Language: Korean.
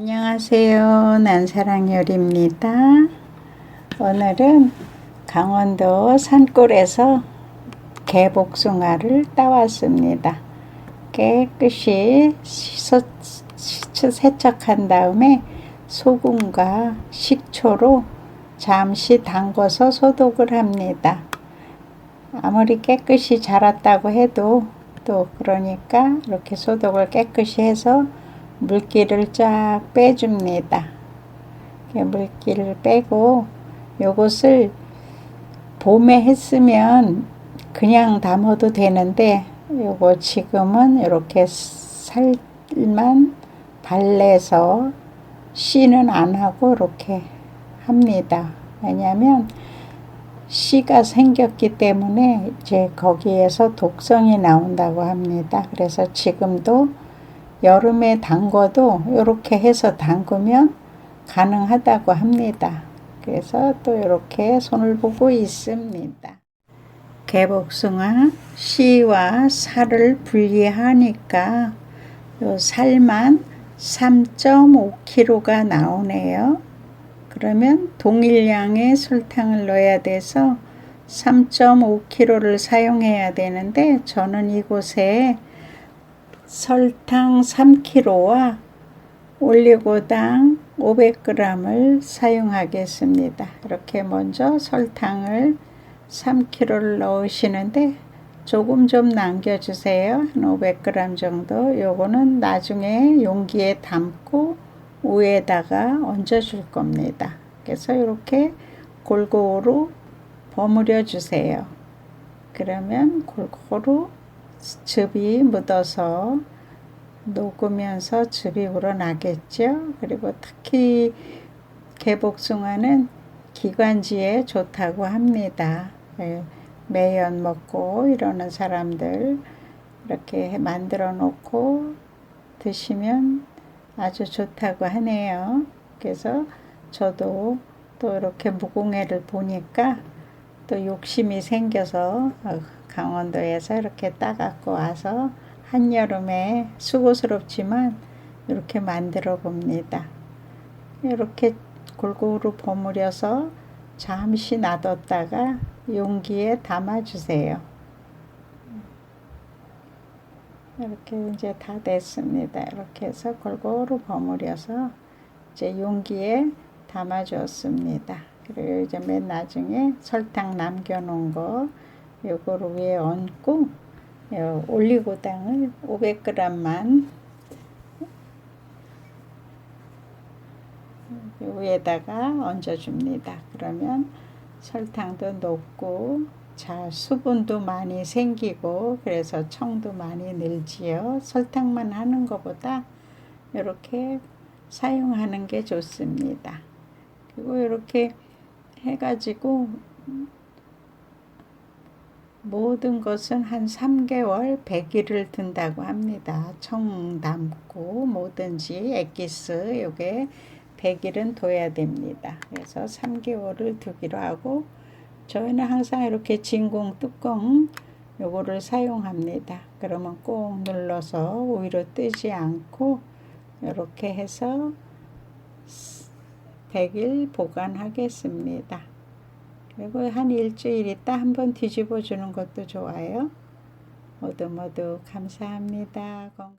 안녕하세요. 난사랑요리입니다. 오늘은 강원도 산골에서 개복숭아를 따왔습니다. 깨끗이 세척한 다음에 소금과 식초로 잠시 담궈서 소독을 합니다. 아무리 깨끗이 자랐다고 해도 또 그러니까 이렇게 소독을 깨끗이 해서 물기를 쫙 빼줍니다. 물기를 빼고 요것을 봄에 했으면 그냥 담아도 되는데 요거 지금은 이렇게 살만 발라서 씨는 안 하고 이렇게 합니다. 왜냐하면 씨가 생겼기 때문에 이제 거기에서 독성이 나온다고 합니다. 그래서 지금도 여름에 담궈도 이렇게 해서 담그면 가능하다고 합니다. 그래서 또 이렇게 손을 보고 있습니다. 개복숭아 씨와 살을 분리하니까 요 살만 3.5kg가 나오네요. 그러면 동일량의 설탕을 넣어야 돼서 3.5kg를 사용해야 되는데 저는 이곳에 설탕 3kg와 올리고당 500g을 사용하겠습니다. 이렇게 먼저 설탕을 3kg를 넣으시는데 조금 좀 남겨주세요. 한 500g 정도. 요거는 나중에 용기에 담고 위에다가 얹어줄 겁니다. 그래서 이렇게 골고루 버무려 주세요. 그러면 골고루 즙이 묻어서 녹으면서 즙이 우러나겠죠. 그리고 특히 개복숭아는 기관지에 좋다고 합니다. 예, 매연 먹고 이러는 사람들 이렇게 만들어 놓고 드시면 아주 좋다고 하네요. 그래서 저도 또 이렇게 무공해를 보니까 또 욕심이 생겨서 어, 강원도에서 이렇게 따갖고 와서 한여름에 수고스럽지만 이렇게 만들어 봅니다. 이렇게 골고루 버무려서 잠시 놔뒀다가 용기에 담아 주세요. 이렇게 이제 다 됐습니다. 이렇게 해서 골고루 버무려서 이제 용기에 담아 줬습니다. 그리고 이제 맨 나중에 설탕 남겨 놓은 거 요거를 위에 얹고 요 올리고당을 500g만 위에다가 얹어줍니다. 그러면 설탕도 녹고 자 수분도 많이 생기고 그래서 청도 많이 늘지요. 설탕만 하는 것보다 이렇게 사용하는 게 좋습니다. 그리고 이렇게 해가지고 모든 것은 한 3개월 100일을 든다고 합니다. 청 담고 뭐든지 엑기스 요게 100일은 둬야 됩니다. 그래서 3개월을 두기로 하고 저희는 항상 이렇게 진공 뚜껑 요거를 사용합니다. 그러면 꼭 눌러서 위로 뜨지 않고 이렇게 해서 100일 보관하겠습니다. 그리고 한 일주일 있다 한번 뒤집어 주는 것도 좋아요. 모두 모두 감사합니다.